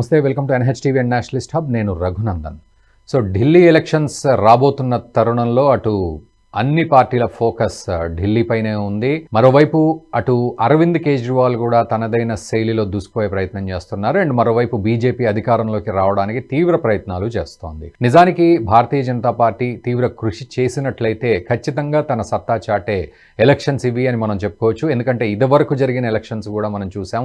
నమస్తే welcome to NH TV and nationalist hub. నేను Raghunandan. So Delhi elections రాబోతున్న తరుణంలో అటు అన్ని పార్టీల ఫోకస్ ఢిల్లీపైనే ఉంది. మరోవైపు అటు అరవింద్ కేజ్రీవాల్ కూడా తనదైన శైలిలో దూసుకుపోయే ప్రయత్నం చేస్తున్నారు. అండ్ మరోవైపు బీజేపీ అధికారంలోకి రావడానికి తీవ్ర ప్రయత్నాలు చేస్తోంది. నిజానికి భారతీయ జనతా పార్టీ తీవ్ర కృషి చేసినట్లయితే ఖచ్చితంగా తన సత్తా చాటే ఎలక్షన్స్ ఇవి అని మనం చెప్పుకోవచ్చు. ఎందుకంటే ఇదివరకు జరిగిన ఎలక్షన్స్ కూడా మనం చూసాం.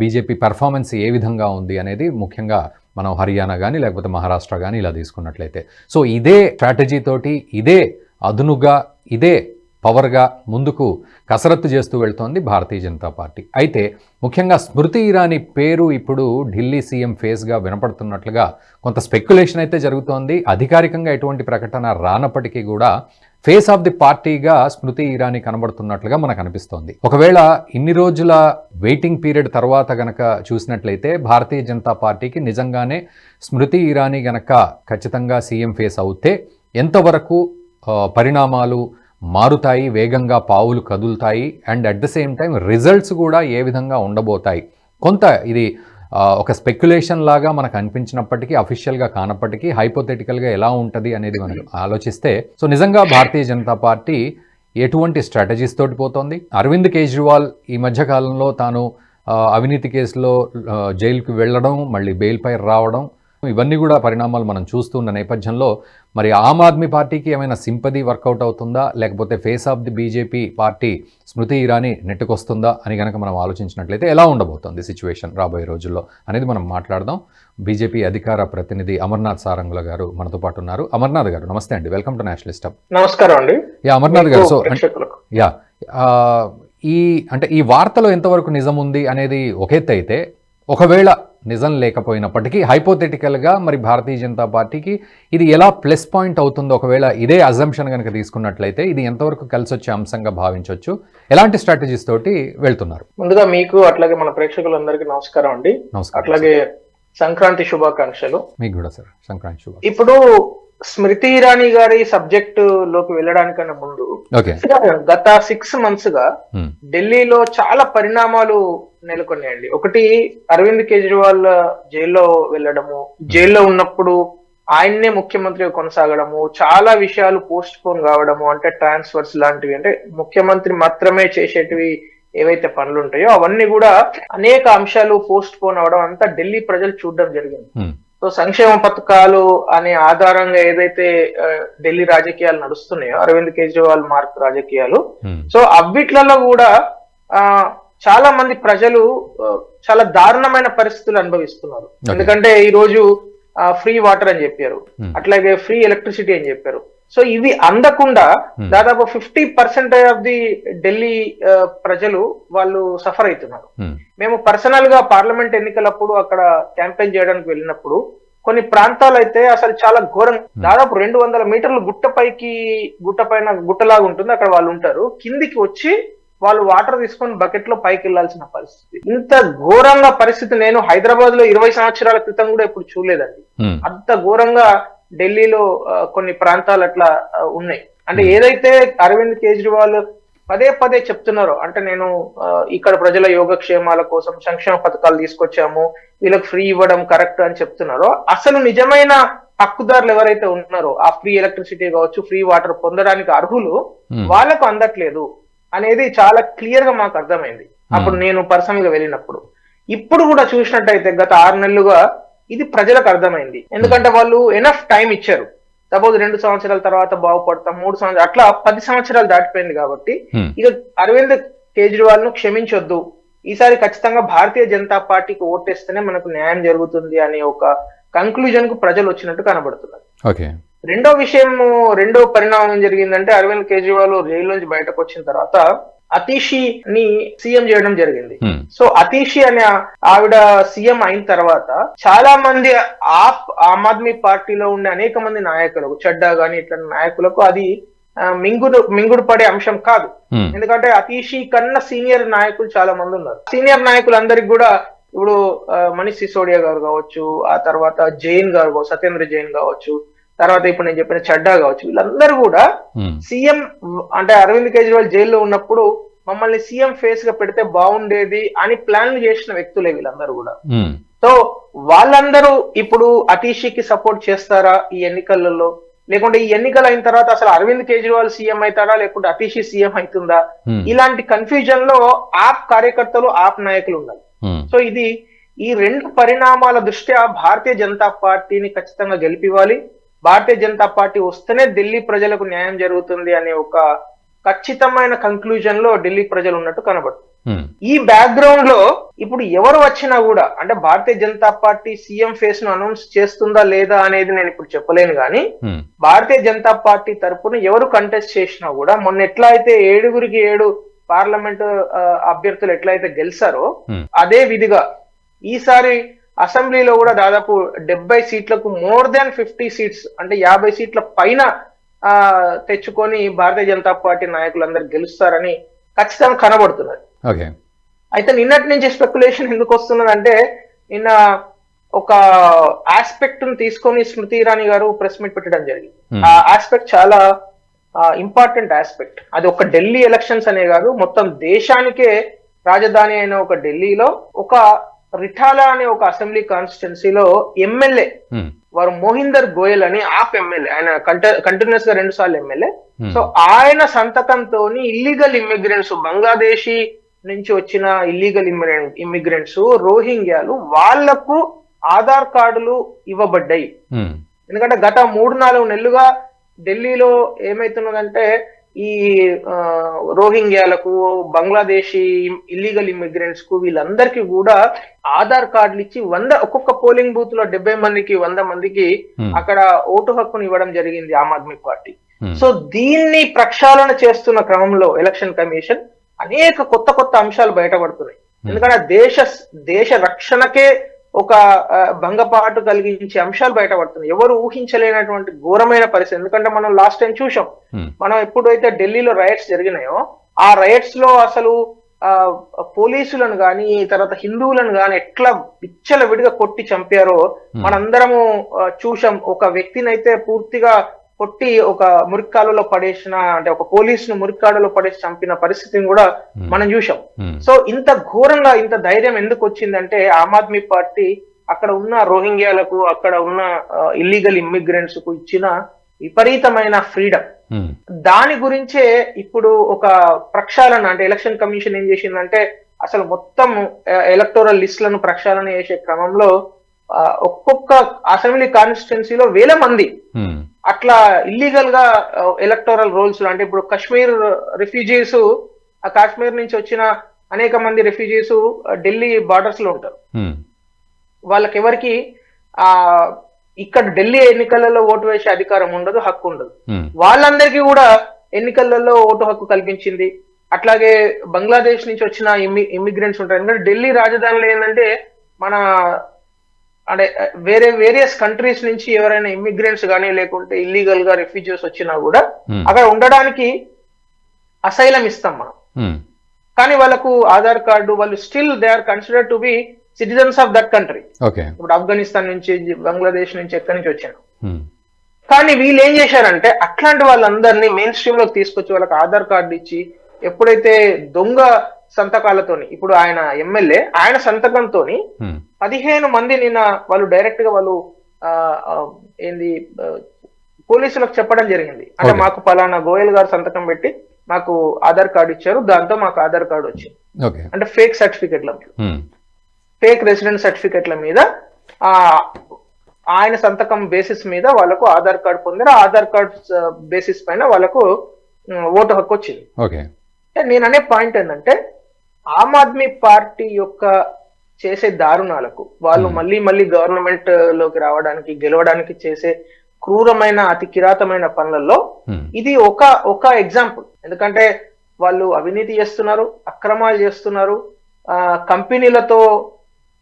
బీజేపీ పెర్ఫార్మెన్స్ ఏ విధంగా ఉంది అనేది ముఖ్యంగా మనం హర్యానా కానీ లేకపోతే మహారాష్ట్ర కానీ ఇలా తీసుకున్నట్లయితే. సో ఇదే స్ట్రాటజీ తోటి ఇదే అదునుగా ఇదే పవర్గా ముందుకు కసరత్తు చేస్తూ వెళ్తోంది భారతీయ జనతా పార్టీ. అయితే ముఖ్యంగా స్మృతి ఇరానీ పేరు ఇప్పుడు ఢిల్లీ సీఎం ఫేస్గా వినపడుతున్నట్లుగా కొంత స్పెక్యులేషన్ అయితే జరుగుతోంది. అధికారికంగా ఎటువంటి ప్రకటన రానప్పటికీ కూడా ఫేస్ ఆఫ్ ది పార్టీగా స్మృతి ఇరానీ కనబడుతున్నట్లుగా మనకు అనిపిస్తోంది. ఒకవేళ ఇన్ని రోజుల వెయిటింగ్ పీరియడ్ తర్వాత గనక చూసినట్లయితే భారతీయ జనతా పార్టీకి నిజంగానే స్మృతి ఇరానీ గనక ఖచ్చితంగా సీఎం ఫేస్ అవుతే ఎంతవరకు పరిణామాలు మారుతాయి వేగంగా పావులు కదులుతాయి and at the same time results కూడా ఏ విధంగా ఉండబోతాయి. కొంత ఇది ఒక స్పెక్యులేషన్ లాగా మనకు అనిపించినప్పటికీ అఫీషియల్గా కానప్పటికీ హైపోథెటికల్గా ఎలా ఉంటుంది అనేది మనం ఆలోచిస్తే సో నిజంగా భారతీయ జనతా పార్టీ ఎటువంటి స్ట్రాటజీస్ తోటి పోతోంది? అరవింద్ కేజ్రీవాల్ ఈ మధ్యకాలంలో తాను అవినీతి కేసులో జైలుకు వెళ్ళడం మళ్ళీ బెయిల్పై రావడం ఇవన్నీ కూడా పరిణామాలు మనం చూస్తున్న నేపథ్యంలో మరి ఆమ్ ఆద్మీ పార్టీకి ఏమైనా సింపతి వర్కౌట్ అవుతుందా? లేకపోతే face of the BJP party Smriti Irani నెట్టుకొస్తుందా? అని కనుక మనం ఆలోచించినట్లయితే ఎలా ఉండబోతోంది సిచ్యువేషన్ రాబోయే రోజుల్లో అనేది మనం మాట్లాడదాం. బీజేపీ అధికార ప్రతినిధి అమర్నాథ్ సారంగుల గారు మనతో పాటు ఉన్నారు. అమర్నాథ్ గారు నమస్తే అండి. వెల్కమ్ టు నేషనలిస్ట్ నమస్కారం అండి. యా అమర్నాథ్ గారు సో యా ఈ అంటే ఈ వార్తలో ఎంతవరకు నిజం ఉంది అనేది ఒక ఎత్తు అయితే ఒకవేళ నిజం లేకపోయినప్పటికీ హైపోథెటికల్గా మరి భారతీయ జనతా పార్టీకి ఇది ఎలా ప్లస్ పాయింట్ అవుతుందో ఒకవేళ ఇదే అజంప్షన్ కనుక తీసుకున్నట్లయితే ఇది ఎంతవరకు కలిసి వచ్చే అంశంగా భావించవచ్చు. ఎలాంటి స్ట్రాటజీస్ తోటి వెళ్తున్నారు? ముందుగా మీకు అట్లాగే మన ప్రేక్షకులందరికీ నమస్కారం అండి. అట్లాగే సంక్రాంతి శుభాకాంక్షలు. మీకు కూడా సార్. సంక్రాంతి శుభ ఇప్పుడు స్మృతి ఇరానీ గారి సబ్జెక్ట్లోకి వెళ్ళడానికన్నా ముందు ఓకే. గత సిక్స్ మంత్స్గా. ఢిల్లీలో చాలా పరిణామాలు నెలకొన్నాయండి ఒకటి అరవింద్ కేజ్రీవాల్ జైల్లో వెళ్ళడము జైల్లో ఉన్నప్పుడు ఆయన్నే ముఖ్యమంత్రిగా కొనసాగడము చాలా విషయాలు పోస్ట్ పోన్ కావడము అంటే ట్రాన్స్ఫర్స్ లాంటివి అంటే ముఖ్యమంత్రి మాత్రమే చేసేటివి ఏవైతే పనులు ఉంటాయో అవన్నీ కూడా అనేక అంశాలు పోస్ట్ పోన్ అవడం అంతా ఢిల్లీ ప్రజలు చూడడం జరిగింది. సో సంక్షేమ పథకాలు అనే ఆధారంగా ఏదైతే ఢిల్లీ రాజకీయాలు నడుస్తున్నాయో అరవింద్ కేజ్రీవాల్ మార్క్ రాజకీయాలు. సో అవిట్లలో కూడా ఆ చాలా మంది ప్రజలు చాలా దారుణమైన పరిస్థితులు అనుభవిస్తున్నారు. ఎందుకంటే ఈ రోజు ఫ్రీ వాటర్ అని చెప్పారు. అట్లాగే ఫ్రీ ఎలక్ట్రిసిటీ అని చెప్పారు సో ఇవి అందకుండా. దాదాపు fifty percentage of the Delhi ప్రజలు వాళ్ళు సఫర్ అవుతున్నారు. మేము పర్సనల్గా పార్లమెంట్ ఎన్నికలప్పుడు అక్కడ క్యాంపెయిన్ చేయడానికి వెళ్ళినప్పుడు కొన్ని ప్రాంతాలు అయితే అసలు చాలా ఘోరం దాదాపు రెండు వందల మీటర్లు గుట్ట పైకి గుట్ట పైన గుట్టలాగా ఉంటుంది అక్కడ వాళ్ళు ఉంటారు కిందికి వచ్చి వాళ్ళు వాటర్ తీసుకొని బకెట్లో పైకి వెళ్ళాల్సిన పరిస్థితి ఇంత ఘోరంగా పరిస్థితి నేను హైదరాబాద్లో ఇరవై సంవత్సరాల క్రితం కూడా ఎప్పుడు చూడలేదండి Hmm. అంత ఘోరంగా ఢిల్లీలో కొన్ని ప్రాంతాలు అట్లా ఉన్నాయి అంటే Hmm. ఏదైతే అరవింద్ కేజ్రీవాల్ పదే పదే చెప్తున్నారో అంటే నేను ఇక్కడ ప్రజల యోగక్షేమాల కోసం సంక్షేమ పథకాలు తీసుకొచ్చాము వీళ్ళకి ఫ్రీ ఇవ్వడం కరెక్ట్ అని చెప్తున్నారో అసలు నిజమైన హక్కుదారులు ఎవరైతే ఉన్నారో ఆ ఫ్రీ ఎలక్ట్రిసిటీ కావచ్చు ఫ్రీ వాటర్ పొందడానికి అర్హులు Hmm. వాళ్ళకు అందట్లేదు అనేది చాలా క్లియర్గా మాకు అర్థమైంది. అప్పుడు నేను పర్సనల్గా వెళ్ళినప్పుడు. ఇప్పుడు కూడా చూసినట్టయితే గత ఆరు నెలలుగా ఇది ప్రజలకు అర్థమైంది. ఎందుకంటే వాళ్ళు ఎనఫ్ టైం ఇచ్చారు. సపోజ్ రెండు సంవత్సరాల తర్వాత బాగుపడతాం మూడు సంవత్సరాలు అట్లా పది సంవత్సరాలు దాటిపోయింది కాబట్టి. ఇక అరవింద్ కేజ్రీవాల్ను క్షమించొద్దు. ఈసారి ఖచ్చితంగా భారతీయ జనతా పార్టీకి ఓటేస్తేనే మనకు న్యాయం జరుగుతుంది అనే ఒక కంక్లూజన్కు ప్రజలు వచ్చినట్టు కనబడుతున్నారు. రెండో విషయం రెండో పరిణామం జరిగిందంటే అరవింద్ కేజ్రీవాల్ జైలు నుంచి బయటకు వచ్చిన తర్వాత అతీషి ని సీఎం చేయడం జరిగింది Hmm. సో అతీషి అనే ఆవిడ సీఎం అయిన తర్వాత చాలా మంది ఆప్ ఆమ్ ఆద్మీ పార్టీలో ఉండే అనేక మంది నాయకులకు చెడ్డా గాని ఇట్లా నాయకులకు అది మింగుడు మింగుడు పడే అంశం కాదు Hmm. ఎందుకంటే అతీషి కన్నా సీనియర్ నాయకులు చాలా మంది ఉన్నారు సీనియర్ నాయకులందరికి కూడా ఇప్పుడు మనీష్ సిసోడియా గారు కావచ్చు ఆ తర్వాత జైన్ గారు సత్యేంద్ర జైన్ కావచ్చు తర్వాత ఇప్పుడు నేను చెప్పిన చడ్డా కావచ్చు వీళ్ళందరూ కూడా. సీఎం అంటే అరవింద్ కేజ్రీవాల్ జైల్లో ఉన్నప్పుడు మమ్మల్ని సీఎం ఫేస్గా పెడితే బాగుండేది అని ప్లాన్లు చేసిన వ్యక్తులే వీళ్ళందరూ కూడా. సో వాళ్ళందరూ ఇప్పుడు అతీషికి సపోర్ట్ చేస్తారా ఈ ఎన్నికలలో లేకుంటే ఈ ఎన్నికలు అయిన తర్వాత అసలు అరవింద్ కేజ్రీవాల్ సీఎం అవుతారా లేకుంటే అతీషి సీఎం అవుతుందా. ఇలాంటి కన్ఫ్యూజన్లో ఆప్ కార్యకర్తలు ఆప్ నాయకులు ఉన్నారు. సో ఇది ఈ రెండు పరిణామాల దృష్ట్యా భారతీయ జనతా పార్టీని ఖచ్చితంగా గెలిపివ్వాలి భారతీయ జనతా పార్టీ వస్తేనే ఢిల్లీ ప్రజలకు న్యాయం జరుగుతుంది అనే ఒక ఖచ్చితమైన కంక్లూజన్లో ఢిల్లీ ప్రజలు ఉన్నట్టు కనబడుతుంది. ఈ బ్యాక్గ్రౌండ్లో ఇప్పుడు ఎవరు వచ్చినా కూడా అంటే భారతీయ జనతా పార్టీ సీఎం ఫేస్ను అనౌన్స్ చేస్తుందా లేదా అనేది నేను ఇప్పుడు చెప్పలేను కానీ. భారతీయ జనతా పార్టీ తరపున ఎవరు కంటెస్ట్ చేసినా కూడా మొన్న ఎట్లా అయితే ఏడుగురికి ఏడు పార్లమెంట్ అభ్యర్థులు ఎట్లయితే గెలిచారో. అదే విధిగా ఈసారి అసెంబ్లీలో కూడా దాదాపు డెబ్బై సీట్లకు మోర్ దాన్ ఫిఫ్టీ సీట్స్ అంటే యాభై సీట్ల పైన తెచ్చుకొని భారతీయ జనతా పార్టీ నాయకులందరూ గెలుస్తారని ఖచ్చితంగా కనబడుతున్నది. ఓకే. అయితే నిన్నటి నుంచి స్పెక్యులేషన్ ఎందుకు వస్తున్నదంటే నిన్న ఒక ఆస్పెక్ట్ను తీసుకొని స్మృతి ఇరానీ గారు ప్రెస్ మీట్ పెట్టడం జరిగింది. ఆ ఆస్పెక్ట్ చాలా ఇంపార్టెంట్ ఆస్పెక్ట్. అది ఒక ఢిల్లీ ఎలక్షన్స్ అనే కాదు మొత్తం దేశానికే రాజధాని అయిన ఒక ఢిల్లీలో ఒక రిఠాలా అనే ఒక అసెంబ్లీ కాన్స్టిట్యున్సీలో ఎమ్మెల్యే హ్మ్. వారు మోహిందర్ గోయల్ అని ఆప్ ఎమ్మెల్యే ఆయన కంటిన్యూస్గా రెండు సార్లు ఎమ్మెల్యే హ్మ్. సో ఆయన సంతకంతో ఇల్లీగల్ ఇమ్మిగ్రెంట్స్ బంగ్లాదేశీ నుంచి వచ్చిన ఇల్లీగల్ ఇమ్మిగ్రెంట్స్ రోహింగ్యాలు వాళ్ళకు ఆధార్ కార్డులు ఇవ్వబడ్డాయి హ్మ్. ఎందుకంటే గత మూడు నాలుగు నెలలుగా ఢిల్లీలో ఏమైతున్నదంటే ఈ రోహింగ్యాలకు బంగ్లాదేశీ ఇల్లీగల్ ఇమిగ్రెంట్స్కు వీళ్ళందరికీ కూడా ఆధార్ కార్డులు ఇచ్చి వంద ఒక్కొక్క పోలింగ్ బూత్లో డెబ్బై మందికి వంద మందికి. అక్కడ ఓటు హక్కును ఇవ్వడం జరిగింది ఆమ్ ఆద్మీ పార్టీ. సో దీన్ని ప్రక్షాళన చేస్తున్న క్రమంలో ఎలక్షన్ కమిషన్ అనేక కొత్త కొత్త అంశాలు బయటపడుతున్నాయి ఎందుకంటే దేశ దేశ రక్షణకే ఒక భంగపాటు కలిగించే అంశాలు బయటపడుతున్నాయి. ఎవరు ఊహించలేనటువంటి ఘోరమైన పరిస్థితి. ఎందుకంటే మనం లాస్ట్ టైం చూసాం. మనం ఎప్పుడైతే ఢిల్లీలో రైట్స్ జరిగినాయో ఆ రైట్స్లో అసలు ఆ పోలీసులను గాని తర్వాత హిందువులను గాని ఎట్లా విచ్చల విడిగా కొట్టి చంపారో మనందరము చూసాం ఒక వ్యక్తిని అయితే పూర్తిగా కొట్టి ఒక మురిక్కాలలో పడేసిన అంటే ఒక పోలీసును మురిక్కాడలో పడేసి చంపిన పరిస్థితిని కూడా. మనం చూసాం. సో ఇంత ఘోరంగా ఇంత ధైర్యం ఎందుకు వచ్చిందంటే ఆమ్ ఆద్మీ పార్టీ అక్కడ ఉన్న రోహింగ్యాలకు అక్కడ ఉన్న ఇల్లీగల్ ఇమ్మిగ్రెంట్స్కు ఇచ్చిన విపరీతమైన ఫ్రీడమ్. దాని గురించే ఇప్పుడు ఒక ప్రక్షాళన అంటే ఎలక్షన్ కమిషన్ ఏం చేసిందంటే అసలు మొత్తం ఎలక్టోరల్ లిస్టులను ప్రక్షాళన చేసే క్రమంలో ఒక్కొక్క అసెంబ్లీ కాన్స్టిట్యున్సీలో వేల మంది. అట్లా ఇల్లీగల్గా ఎలక్టోరల్ రోల్స్ అంటే ఇప్పుడు కశ్మీర్ రిఫ్యూజీస్ ఆ కాశ్మీర్ నుంచి వచ్చిన అనేక మంది రిఫ్యూజీస్ ఢిల్లీ బార్డర్స్లో ఉంటారు. వాళ్ళకి ఎవరికి ఆ ఇక్కడ ఢిల్లీ ఎన్నికలలో ఓటు వేసే అధికారం ఉండదు హక్కు ఉండదు. వాళ్ళందరికీ కూడా ఎన్నికలలో ఓటు హక్కు కల్పించింది అట్లాగే బంగ్లాదేశ్ నుంచి వచ్చిన ఇమ్మి ఇమ్మిగ్రెంట్స్ ఉంటారు ఎందుకంటే ఢిల్లీ రాజధానిలో ఏంటంటే మన అంటే వేరే వేరియస్ కంట్రీస్ నుంచి ఎవరైనా ఇమ్మిగ్రెంట్స్ కానీ లేకుంటే ఇల్లీగల్గా రిఫ్యూజీస్ వచ్చినా కూడా హ్మ్. అక్కడ ఉండడానికి అసైలం ఇస్తాం మనం హ్మ్. కానీ వాళ్ళకు ఆధార్ కార్డు వాళ్ళు still they are consider to be citizens of that country ఇప్పుడు ఆఫ్ఘనిస్తాన్ నుంచి బంగ్లాదేశ్ నుంచి ఎక్కడి నుంచి వచ్చాను హ్మ్. కానీ వీళ్ళు ఏం చేశారంటే అట్లాంటి వాళ్ళందరినీ మెయిన్ స్ట్రీమ్లోకి తీసుకొచ్చి వాళ్ళకి ఆధార్ కార్డు ఇచ్చి ఎప్పుడైతే దొంగ సంతకాలతోని. ఇప్పుడు ఆయన ఎమ్మెల్యే ఆయన సంతకంతోని హ్మ్. పదిహేను మంది నిన్న వాళ్ళు డైరెక్ట్గా వాళ్ళు ఏంది పోలీసులకు చెప్పడం జరిగింది. అంటే. మాకు పలానా గోయల్ గారు సంతకం పెట్టి మాకు ఆధార్ కార్డు ఇచ్చారు దాంతో మాకు ఆధార్ కార్డు వచ్చింది. అంటే ఫేక్ సర్టిఫికెట్ల. ఫేక్ రెసిడెన్స్ సర్టిఫికెట్ల మీద ఆ ఆయన సంతకం బేసిస్ మీద వాళ్ళకు ఆధార్ కార్డు పొందారు ఆధార్ కార్డ్ బేసిస్ పైన వాళ్ళకు ఓటు హక్కు వచ్చింది. నేను అనే పాయింట్ ఏంటంటే ఆమ్ ఆద్మీ పార్టీ యొక్క చేసే దారుణాలకు వాళ్ళు. మళ్ళీ మళ్ళీ గవర్నమెంట్లోకి రావడానికి గెలవడానికి చేసే క్రూరమైన అతి కిరాతమైన పనులలో. ఇది ఒక ఒక ఎగ్జాంపుల్ ఎందుకంటే వాళ్ళు అవినీతి చేస్తున్నారు అక్రమాలు చేస్తున్నారు ఆ కంపెనీలతో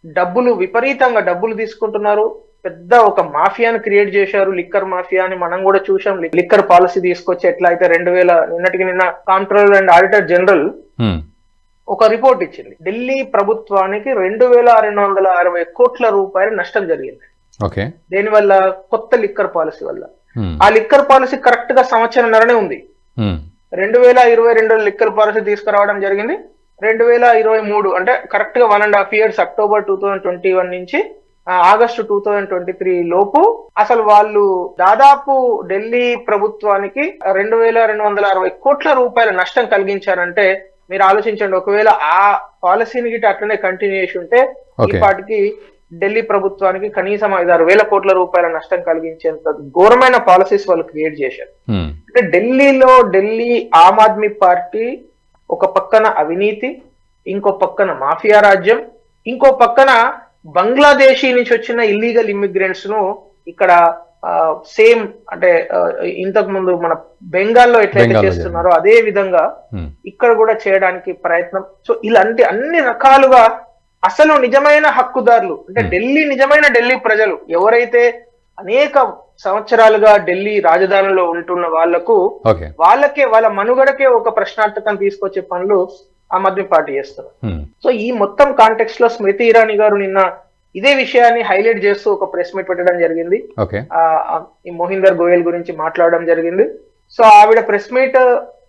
డబ్బులు విపరీతంగా డబ్బులు తీసుకుంటున్నారు పెద్ద ఒక మాఫియాను క్రియేట్ చేశారు లిక్కర్ మాఫియా అని మనం కూడా చూసాం లిక్కర్ పాలసీ తీసుకొచ్చి ఎట్లా అయితే రెండు వేల నిన్నటికి నిన్న కాంట్రోలర్ అండ్ ఆడిటర్ జనరల్. ఒక రిపోర్ట్ ఇచ్చింది. ఢిల్లీ ప్రభుత్వానికి రెండు వేల రెండు వందల అరవై కోట్ల రూపాయల నష్టం జరిగింది. ఓకే. దేనివల్ల కొత్త లిక్కర్ పాలసీ వల్ల. హ్మ్. ఆ లిక్కర్ పాలసీ కరెక్ట్గా సంవత్సరంన్నరనే ఉంది. హ్మ్. రెండు వేల ఇరవై రెండు లిక్కర్ పాలసీ తీసుకురావడం జరిగింది. రెండు వేల ఇరవై మూడు అంటే కరెక్ట్గా one and half years October two thousand twenty one నుంచి August two thousand twenty three లోపు అసలు వాళ్ళు దాదాపు ఢిల్లీ ప్రభుత్వానికి రెండు వేల రెండు వందల అరవై కోట్ల రూపాయల నష్టం కలిగించారంటే మీరు ఆలోచించండి ఒకవేళ ఆ పాలసీని గిట్ట అట్లనే కంటిన్యూ చేసి ఉంటే ఈ. పాటికి ఢిల్లీ ప్రభుత్వానికి కనీసం ఐదారు వేల కోట్ల రూపాయల నష్టం కలిగించేంత ఘోరమైన పాలసీస్ వాళ్ళు క్రియేట్ చేశారు. అంటే ఢిల్లీలో ఢిల్లీ ఆమ్ ఆద్మీ పార్టీ ఒక పక్కన అవినీతి ఇంకో పక్కన మాఫియా రాజ్యం ఇంకో పక్కన బంగ్లాదేశీ నుంచి వచ్చిన ఇల్లీగల్ ఇమ్మిగ్రెంట్స్ను ఇక్కడ సేమ్ అంటే ఇంతకు ముందు మన బెంగాల్లో ఎట్లయితే చేస్తున్నారో అదే విధంగా. ఇక్కడ కూడా చేయడానికి ప్రయత్నం సో ఇలాంటి అన్ని రకాలుగా అసలు నిజమైన హక్కుదారులు అంటే. ఢిల్లీ నిజమైన ఢిల్లీ ప్రజలు ఎవరైతే అనేక సంవత్సరాలుగా ఢిల్లీ రాజధానిలో ఉంటున్న వాళ్ళకు వాళ్ళకే వాళ్ళ మనుగడకే ఒక ప్రశ్నార్థకం తీసుకొచ్చే పనులు ఆమ్ ఆద్మీ పార్టీ చేస్తున్నారు హ్మ్. సో ఈ మొత్తం కాంటెక్స్ట్లో స్మృతి ఇరానీ గారు నిన్న ఇదే విషయాన్ని హైలైట్ చేస్తూ ఒక ప్రెస్ మీట్ పెట్టడం జరిగింది ఈ మోహిందర్ గోయల్ గురించి మాట్లాడడం జరిగింది సో ఆవిడ ప్రెస్ మీట్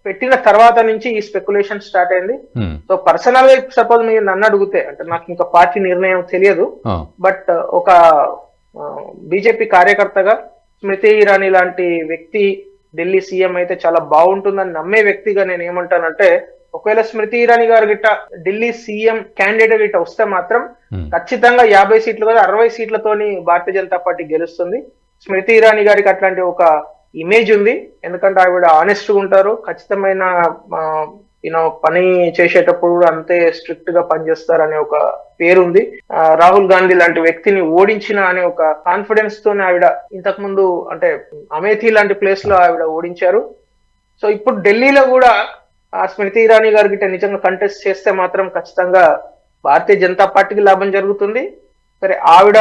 పెట్టిన తర్వాత నుంచి ఈ స్పెక్యులేషన్ స్టార్ట్ అయింది హ్మ్. సో పర్సనల్గా సపోజ్ మీరు నన్ను అడిగితే అంటే నాకు ఇంకా పార్టీ నిర్ణయం తెలియదు. బట్ ఒక బీజేపీ కార్యకర్తగా స్మృతి ఇరానీ లాంటి వ్యక్తి ఢిల్లీ సీఎం అయితే చాలా బాగుంటుందని నమ్మే వ్యక్తిగా నేను ఏమంటానంటే ఒకవేళ స్మృతి ఇరానీ గారు గిట్ట ఢిల్లీ సీఎం క్యాండిడేట్ గిట్ట వస్తే మాత్రం హ్మ్. ఖచ్చితంగా యాభై సీట్లు కదా అరవై సీట్లతోని భారతీయ జనతా పార్టీ గెలుస్తుంది. స్మృతి ఇరానీ గారికి అట్లాంటి ఒక ఇమేజ్ ఉంది. ఎందుకంటే ఆవిడ ఆనెస్ట్గా ఉంటారు. ఖచ్చితమైన యూనో పని చేసేటప్పుడు కూడా అంతే స్ట్రిక్ట్గా పనిచేస్తారు అనే ఒక పేరుంది. రాహుల్ గాంధీ లాంటి వ్యక్తిని ఓడించిన అనే ఒక కాన్ఫిడెన్స్ తోనే ఆవిడ ఇంతకు ముందు అంటే అమేథీ లాంటి ప్లేస్లో ఆవిడ ఓడించారు. సో ఇప్పుడు ఢిల్లీలో కూడా ఆ స్మృతి ఇరానీ గారి గిట్ట నిజంగా కంటెస్ట్ చేస్తే మాత్రం ఖచ్చితంగా భారతీయ జనతా పార్టీకి లాభం జరుగుతుంది సరే ఆవిడ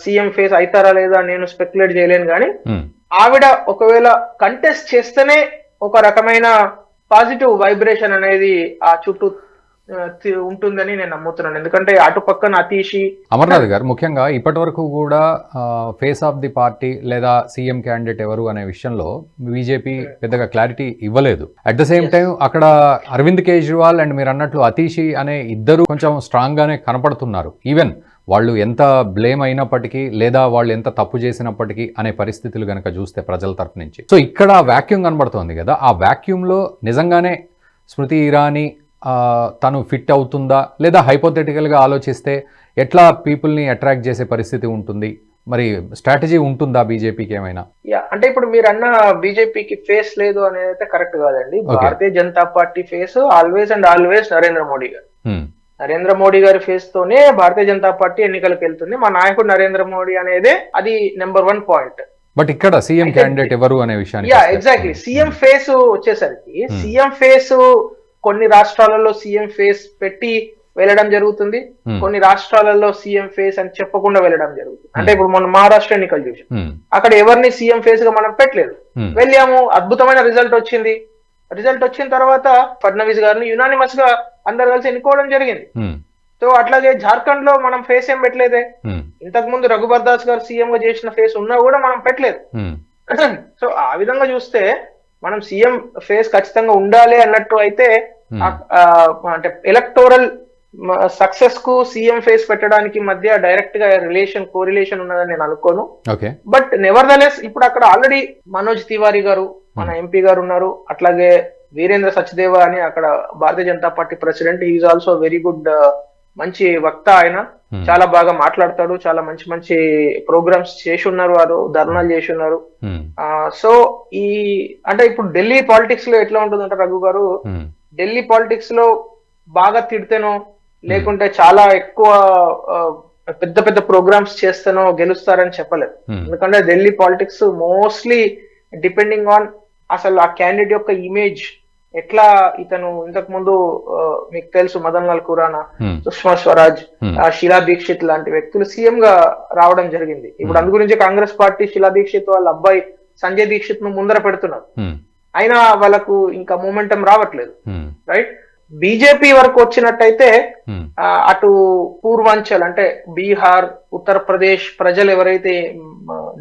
సీఎం ఫేస్ అవుతారా లేదా నేను స్పెక్యులేట్ చేయలేను కానీ. ఆవిడ ఒకవేళ కంటెస్ట్ చేస్తేనే ఒక రకమైన పాజిటివ్ వైబ్రేషన్ అనేది ఆ చుట్టూ ఉంటుందని నేను నమ్ముతున్నాను. ఎందుకంటే అటు పక్కన అతీషి అమర్నాథ్ గారు ముఖ్యంగా ఇప్పటి వరకు కూడా ఫేస్ ఆఫ్ ది పార్టీ లేదా సీఎం క్యాండిడేట్ ఎవరు అనే విషయంలో బీజేపీ పెద్దగా క్లారిటీ ఇవ్వలేదు. At the same. టైం అక్కడ అరవింద్ కేజ్రీవాల్ అండ్ మీరు అన్నట్లు అతీషి అనే ఇద్దరు కొంచెం స్ట్రాంగ్ గానే కనపడుతున్నారు. ఈవెన్ వాళ్ళు ఎంత బ్లేమ్ అయినప్పటికీ లేదా వాళ్ళు ఎంత తప్పు చేసినప్పటికీ అనే పరిస్థితులు గనక చూస్తే ప్రజల తరపు నుంచి. సో ఇక్కడ వాక్యూమ్ కనబడుతోంది కదా. ఆ vacuum లో నిజంగానే స్మృతి ఇరానీ తను ఫిట్ అవుతుందా లేదా హైపోథెటికల్గా ఆలోచిస్తే ఎట్లా పీపుల్ని అట్రాక్ట్ చేసే పరిస్థితి ఉంటుంది? మరి స్ట్రాటజీ ఉంటుందా బీజేపీకి ఏమైనా? అంటే ఇప్పుడు మీరు అన్న బీజేపీకి ఫేస్ లేదు అనేది అయితే కరెక్ట్ కాదండి. Bharatiya Janata party face always and always Narendra Modi గారు. నరేంద్ర మోడీ గారి ఫేస్ తోనే భారతీయ జనతా పార్టీ ఎన్నికలకు వెళ్తుంది. మా నాయకుడు నరేంద్ర మోడీ అనేదే అది నెంబర్ వన్ పాయింట్. బట్ ఇక్కడ సీఎం క్యాండిడేట్ ఎవరు అనే యా వస్తే- ఎగ్జాక్ట్లీ. సీఎం ఫేస్ వచ్చేసరికి. సీఎం ఫేస్ కొన్ని రాష్ట్రాలలో సీఎం ఫేస్ పెట్టి వెళ్ళడం జరుగుతుంది Hmm. కొన్ని రాష్ట్రాలలో సీఎం ఫేస్ అని చెప్పకుండా వెళ్ళడం జరుగుతుంది. అంటే ఇప్పుడు మన మహారాష్ట్ర ఎన్నికలు చూసాం. హ్మ్, అక్కడ ఎవరిని సీఎం ఫేస్గా మనం పెట్టలేదు. వెళ్ళాము అద్భుతమైన రిజల్ట్ వచ్చింది. రిజల్ట్ వచ్చిన తర్వాత ఫడ్నవీస్ గారిని యునానిమస్గా అందరు కలిసి ఎన్నుకోవడం జరిగింది. సో అట్లాగే జార్ఖండ్లో మనం ఫేస్ ఏం పెట్టలేదే? ఇంతకు ముందు రఘుబర్ దాస్ గారు సీఎం గా చేసిన ఫేస్ ఉన్నా కూడా మనం పెట్టలేదు. సో ఆ విధంగా చూస్తే మనం సీఎం ఫేస్ ఖచ్చితంగా ఉండాలి అన్నట్టు అయితే ఆ, అంటే ఎలక్టోరల్ సక్సెస్కు సీఎం ఫేస్ పెట్టడానికి మధ్య డైరెక్ట్గా రిలేషన్ కోరిలేషన్ ఉన్నదని నేను అనుకోను. బట్ నెవర్ ఇప్పుడు అక్కడ ఆల్రెడీ మనోజ్ తివారీ గారు మన ఎంపీ గారు ఉన్నారు. అట్లాగే వీరేంద్ర సచ్దేవ అని అక్కడ Bharatiya Janata party president is also very good మంచి వక్త ఆయన. హ్మ్, చాలా బాగా మాట్లాడతాడు. చాలా మంచి మంచి ప్రోగ్రామ్స్ చేసి ఉన్నారు వారు. ధర్నాలు చేసి ఉన్నారు ఆ, సో ఈ అంటే ఇప్పుడు ఢిల్లీ పాలిటిక్స్లో ఎట్లా ఉంటుందంటే రఘు గారు? ఢిల్లీ పాలిటిక్స్లో బాగా తిడితేనో లేకుంటే చాలా ఎక్కువ పెద్ద పెద్ద ప్రోగ్రామ్స్ చేస్తేనో గెలుస్తారని చెప్పలేదు. ఎందుకంటే Delhi politics mostly depending on అసలు ఆ క్యాండిడేట్ యొక్క ఇమేజ్ ఎట్లా ఇతను ఇంతకు ముందు మీకు తెలుసు మదన్ లాల్ ఖురానా సుష్మా స్వరాజ్ షీలా దీక్షిత్ లాంటి వ్యక్తులు సీఎం గా రావడం జరిగింది. ఇప్పుడు. అందు గురించి కాంగ్రెస్ పార్టీ షీలా దీక్షిత్ వాళ్ళ అబ్బాయి సంజయ్ దీక్షిత్ను ముందర పెడుతున్నారు. అయినా వాళ్ళకు ఇంకా మూమెంటం రావట్లేదు. రైట్? బీజేపీ వరకు వచ్చినట్టయితే అటు పూర్వాంచల్ అంటే బీహార్ ఉత్తరప్రదేశ్ ప్రజలు ఎవరైతే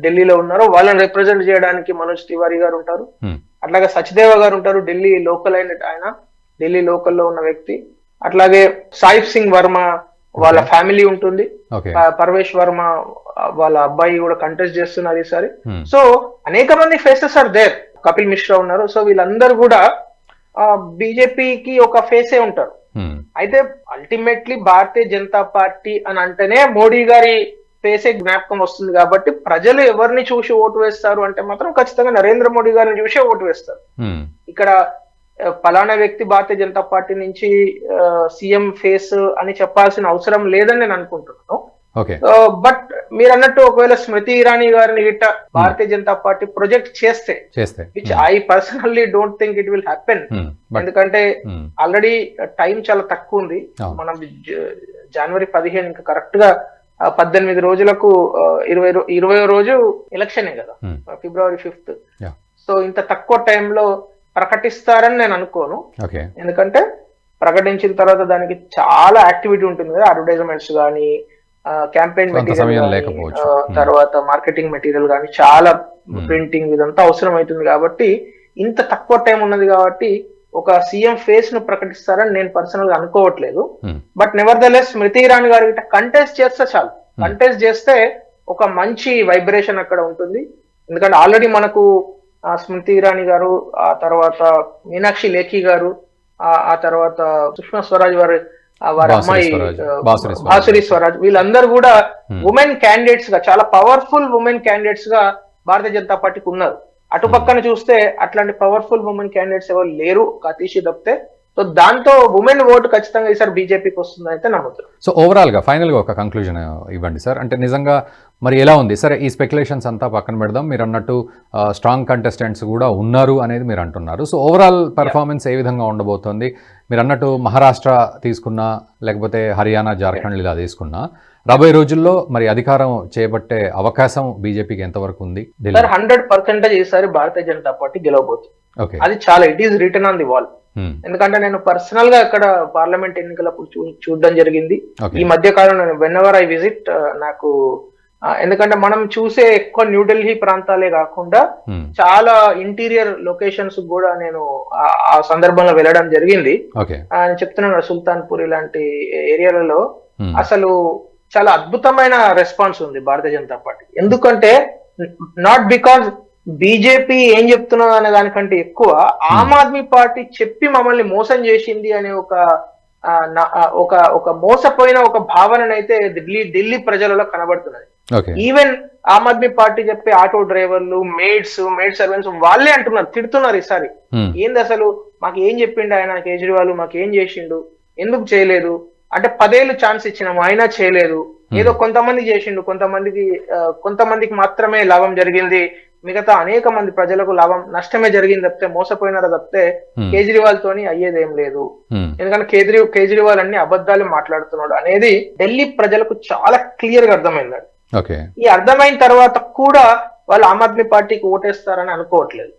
ఢిల్లీలో ఉన్నారో వాళ్ళని రిప్రజెంట్ చేయడానికి మనోజ్ తివారీ గారు ఉంటారు. అట్లాగే సచ్దేవ గారు ఉంటారు ఢిల్లీ లోకల్ అయిన ఆయన ఢిల్లీ లోకల్లో ఉన్న వ్యక్తి. అట్లాగే సాయిబ్ సింగ్ వర్మ వాళ్ళ ఫ్యామిలీ ఉంటుంది. ఓకే. ప- పరమేష్ వర్మ వాళ్ళ అబ్బాయి కూడా కంటెస్ట్ చేస్తున్నారు ఈసారి. Hmm. సో అనేక మంది faces are there Kapil Mishra ఉన్నారు. సో వీళ్ళందరూ కూడా బీజేపీకి ఒక ఫేసే ఉంటారు. Hmm. అయితే అల్టిమేట్లీ భారతీయ జనతా పార్టీ అని అంటేనే మోడీ గారి ఫేసే జ్ఞాపకం వస్తుంది కాబట్టి ప్రజలు ఎవరిని చూసి ఓటు వేస్తారు అంటే మాత్రం ఖచ్చితంగా నరేంద్ర మోడీ గారిని చూసే ఓటు వేస్తారు. ఇక్కడ ఆ, పలానా వ్యక్తి భారతీయ జనతా పార్టీ నుంచి సీఎం ఫేస్ అని చెప్పాల్సిన అవసరం లేదని నేను అనుకుంటున్నాను. బట్ మీరు అన్నట్టు ఒకవేళ స్మృతి ఇరానీ గారిని గిట్ట భారతీయ జనతా పార్టీ ప్రొజెక్ట్ చేస్తే చేస్తే. Which I personally don't think it will happen ఎందుకంటే ఆల్రెడీ టైం చాలా తక్కువ ఉంది. మనం జనవరి పదిహేను ఇంకా కరెక్ట్గా పద్దెనిమిది రోజులకు ఇరవై ఇరవై రోజు ఎలక్షనే కదా ఫిబ్రవరి ఫిఫ్త్. సో ఇంత తక్కువ టైంలో ప్రకటిస్తారని నేను అనుకోను ఎందుకంటే ప్రకటించిన తర్వాత దానికి చాలా యాక్టివిటీ ఉంటుంది కదా అడ్వర్టైజ్మెంట్స్ కానీ క్యాంపెయిన్ మెటీరియల్. Hmm. తర్వాత మార్కెటింగ్ మెటీరియల్ కానీ చాలా Hmm. ప్రింటింగ్ ఇదంతా అవసరం అవుతుంది కాబట్టి ఇంత తక్కువ టైం ఉన్నది కాబట్టి ఒక సీఎం ఫేస్ను ప్రకటిస్తారని నేను పర్సనల్గా అనుకోవట్లేదు. But nevertheless Smriti Irani గారి కంటెస్ట్ చేస్తే చాలు. కంటెస్ట్ చేస్తే ఒక మంచి వైబ్రేషన్ అక్కడ ఉంటుంది. ఎందుకంటే ఆల్రెడీ మనకు ఆ, స్మృతి ఇరానీ గారు ఆ తర్వాత మీనాక్షి లేఖి గారు ఆ తర్వాత సుష్మా స్వరాజ్ వారి వారి అమ్మాయి బాసురి స్వరాజ్. వీళ్ళందరూ కూడా Hmm. ఉమెన్ క్యాండిడేట్స్గా చాలా పవర్ఫుల్ ఉమెన్ క్యాండిడేట్స్గా భారతీయ జనతా పార్టీకి ఉన్నారు. అటు పక్కన చూస్తే అట్లాంటి పవర్ఫుల్ ఉమెన్ క్యాండిడేట్స్ ఎవరు లేరు. అతీషి తప్పితే సో దాంతో ఉమెన్ ఓటు ఖచ్చితంగా ఈసారి బీజేపీకి వస్తుందని అయితే నమ్ముతున్నాను సో ఓవరాల్గా ఫైనల్గా ఒక కంక్లూజన్ ఇవ్వండి సార్. అంటే నిజంగా మరి ఎలా ఉంది? సరే ఈ స్పెక్యులేషన్స్ అంతా పక్కన పెడదాం. మీరు అన్నట్టు స్ట్రాంగ్ కంటెస్టెంట్స్ కూడా ఉన్నారు అనేది మీరు అంటున్నారు. సో ఓవరాల్ పెర్ఫార్మెన్స్ ఏ విధంగా ఉండబోతోంది? మీరు అన్నట్టు మహారాష్ట్ర తీసుకున్నా లేకపోతే హర్యానా జార్ఖండ్ ఇలా తీసుకున్నా రాబోయే రోజుల్లో మరి అధికారం చేపట్టే అవకాశం బీజేపీకి ఎంతవరకు ఉంది? సార్ హండ్రెడ్ పర్సెంటేజ్ ఈసారి భారతీయ జనతా పార్టీ గెలవబోతుంది. ఓకే. అది చాలా it is written on the wall. ఎందుకంటే నేను పర్సనల్గా ఇక్కడ పార్లమెంట్ ఎన్నికలప్పుడు చూడడం జరిగింది. ఈ మధ్య కాలంలో వెన్ ఎవర్ ఐ విజిట్ నాకు ఆ, ఎందుకంటే మనం చూసే ఎక్కువ న్యూఢిల్లీ ప్రాంతాలే కాకుండా Hmm. చాలా ఇంటీరియర్ లొకేషన్స్ కూడా నేను ఆ- సందర్భంలో వెళ్ళడం జరిగింది. చెప్తున్నాను సుల్తాన్పూర్ ఇలాంటి ఏరియాలలో Hmm. అసలు చాలా అద్భుతమైన రెస్పాన్స్ ఉంది భారతీయ జనతా పార్టీ. ఎందుకంటే నాట్ బికాజ్ బీజేపీ ఏం చెప్తున్నది అనే దానికంటే ఎక్కువ ఆమ్ ఆద్మీ పార్టీ చెప్పి మమ్మల్ని మోసం చేసింది అనే ఒక ఒక ఒక మోసపోయిన ఒక భావననైతే ఢిల్లీ ఢిల్లీ ప్రజలలో కనబడుతున్నది. ఈవెన్ ఆమ్ ఆద్మీ పార్టీ చెప్పే ఆటో డ్రైవర్లు మేడ్స్ మేడ్ సర్వెంట్స్ వాళ్ళే అంటున్నారు తిడుతున్నారు ఈసారి. ఏంది అసలు? మాకు ఏం చెప్పిండు ఆయన? కేజ్రీవాల్ మాకు ఏం చేసిండు? ఎందుకు చేయలేదు? అంటే పదేళ్ళు ఛాన్స్ ఇచ్చినాము అయినా చేయలేదు. ఏదో కొంతమంది చేసిండు కొంతమందికి కొంతమందికి మాత్రమే లాభం జరిగింది. మిగతా అనేక మంది ప్రజలకు లాభం నష్టమే జరిగింది తప్పితే మోసపోయినారా తప్పితే Hmm. కేజ్రీవాల్ తోని అయ్యేదేం లేదు. Hmm. ఎందుకంటే కేజ్రీ కేజ్రీవాల్ అన్ని అబద్ధాలు మాట్లాడుతున్నాడు అనేది ఢిల్లీ ప్రజలకు చాలా క్లియర్గా అర్థమైంది ఈ అర్థమైన తర్వాత కూడా వాళ్ళు ఆమ్ ఆద్మీ పార్టీకి ఓటేస్తారని అనుకోవట్లేదు.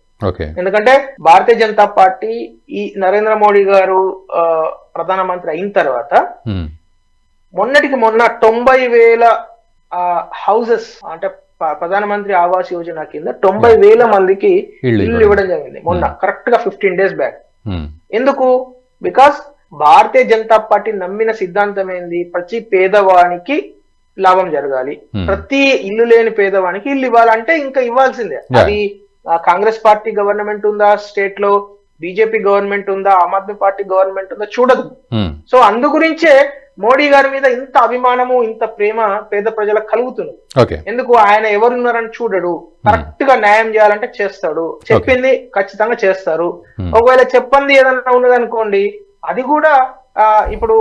ఎందుకంటే భారతీయ జనతా పార్టీ ఈ నరేంద్ర మోడీ గారు ప్రధానమంత్రి అయిన తర్వాత. మొన్నటికి మొన్న తొంభై వేల హౌసెస్ అంటే ప్రధానమంత్రి ఆవాస్ యోజన కింద తొంభై వేల మందికి ఇల్లు ఇవ్వడం. జరిగింది. మొన్న కరెక్ట్గా ఫిఫ్టీన్ డేస్ బ్యాక్. ఎందుకు? బికాస్ భారతీయ జనతా పార్టీ నమ్మిన సిద్ధాంతం ఏంది? ప్రతి పేదవానికి లాభం జరగాలి. ప్రతి ఇల్లు లేని పేదవానికి ఇల్లు ఇవ్వాలంటే ఇంకా ఇవ్వాల్సిందే. అది కాంగ్రెస్ పార్టీ గవర్నమెంట్ ఉందా? స్టేట్లో బీజేపీ గవర్నమెంట్ ఉందా ఆమ్ ఆద్మీ పార్టీ గవర్నమెంట్ ఉందా చూడదు. Hmm. సో అందు గురించే మోడీ గారి మీద ఇంత అభిమానము ఇంత ప్రేమ పేద ప్రజలకు కలుగుతుంది. ఎందుకు? ఆయన ఎవరున్నారని చూడడు. కరెక్ట్గా న్యాయం చేయాలంటే చేస్తాడు. చెప్పింది ఖచ్చితంగా చేస్తారు. Hmm. ఒకవేళ చెప్పంది ఏదైనా ఉన్నదనుకోండి అది కూడా ఇప్పుడు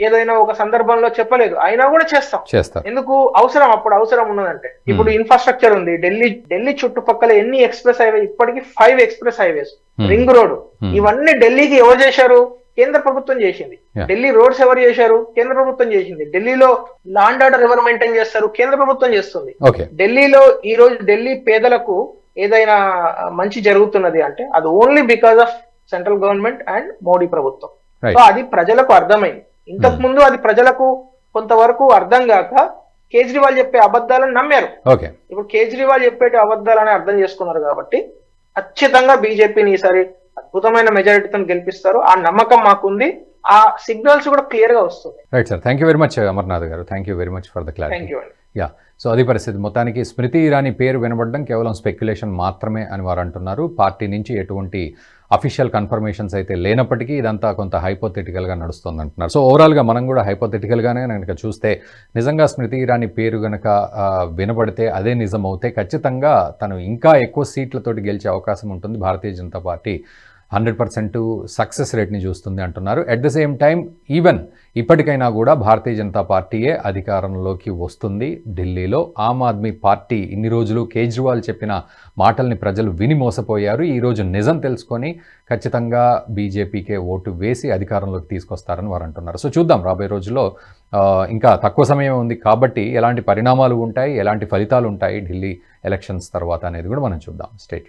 ఏదైనా ఒక సందర్భంలో చెప్పలేదు. అయినా కూడా చేస్తాం. చేస్తారు. ఎందుకు? అవసరం అప్పుడు అవసరం ఉన్నదంటే. ఇప్పుడు ఇన్ఫ్రాస్ట్రక్చర్ ఉంది. ఢిల్లీ ఢిల్లీ చుట్టుపక్కల ఎన్ని ఎక్స్ప్రెస్ హైవే ఇప్పటికి five express highways. Ring road. ఇవన్నీ ఢిల్లీకి ఎవరు చేశారు? కేంద్ర ప్రభుత్వం చేసింది. ఢిల్లీ రోడ్స్ ఎవరు చేశారు? కేంద్ర ప్రభుత్వం చేసింది. ఢిల్లీలో లాండ్ ఆర్డర్ ఎవరు మెయింటైన్ చేస్తారు? కేంద్ర ప్రభుత్వం చేస్తుంది. ఢిల్లీలో ఈ రోజు ఢిల్లీ పేదలకు ఏదైనా మంచి జరుగుతున్నది అంటే అది only because of central government and Modi ప్రభుత్వం. సో అది ప్రజలకు అర్థమైంది. ఇంతకు ముందు అది ప్రజలకు కొంతవరకు అర్థం కాక కేజ్రీవాల్ చెప్పే అబద్ధాలను నమ్మారు. ఓకే. ఇప్పుడు కేజ్రీవాల్ చెప్పేటి అబద్ధాలని అర్థం చేసుకున్నారు కాబట్టి ఖచ్చితంగా బీజేపీని ఈసారి అద్భుతమైన మెజారిటీతో గెలిపిస్తారు. ఆ నమ్మకం మాకుంది. ఆ సిగ్నల్స్ కూడా క్లియర్గా వస్తుంది right sir. Thank you very much Amarnath గారు. Thank you very much for the clarity. Yeah. So అది పరిస్థితి. మొత్తానికి స్మృతి ఇరానీ పేరు వినబడడం కేవలం స్పెక్యులేషన్ మాత్రమే అని వారు అంటున్నారు. పార్టీ నుంచి ఎటువంటి అఫీషియల్ కన్ఫర్మేషన్స్ అయితే లేనప్పటికీ ఇదంతా కొంత హైపోథెటికల్గా నడుస్తుంది అంటున్నారు సో ఓవరాల్గా మనం కూడా హైపోథెటికల్గానే కనుక చూస్తే నిజంగా స్మృతి ఇరానీ పేరు కనుక వినబడితే అదే నిజం అవుతే ఖచ్చితంగా తను ఇంకా ఎక్కువ సీట్లతోటి గెలిచే అవకాశం ఉంటుంది. Bharatiya Janata party hundred percent success రేట్ని చూస్తుంది అంటున్నారు. At the same time even ఇప్పటికైనా కూడా భారతీయ జనతా పార్టీయే అధికారంలోకి వస్తుంది. ఢిల్లీలో ఆమ్ ఆద్మీ పార్టీ ఇన్ని రోజులు కేజ్రీవాల్ చెప్పిన మాటల్ని ప్రజలు విని మోసపోయారు. ఈరోజు నిజం తెలుసుకొని ఖచ్చితంగా బీజేపీకే ఓటు వేసి అధికారంలోకి తీసుకొస్తారని వారు అంటున్నారు. సో చూద్దాం రాబోయే రోజుల్లో ఇంకా తక్కువ సమయం ఉంది కాబట్టి ఎలాంటి పరిణామాలు ఉంటాయి ఎలాంటి ఫలితాలు ఉంటాయి ఢిల్లీ ఎలక్షన్స్ తర్వాత అనేది కూడా మనం చూద్దాం. స్టేట్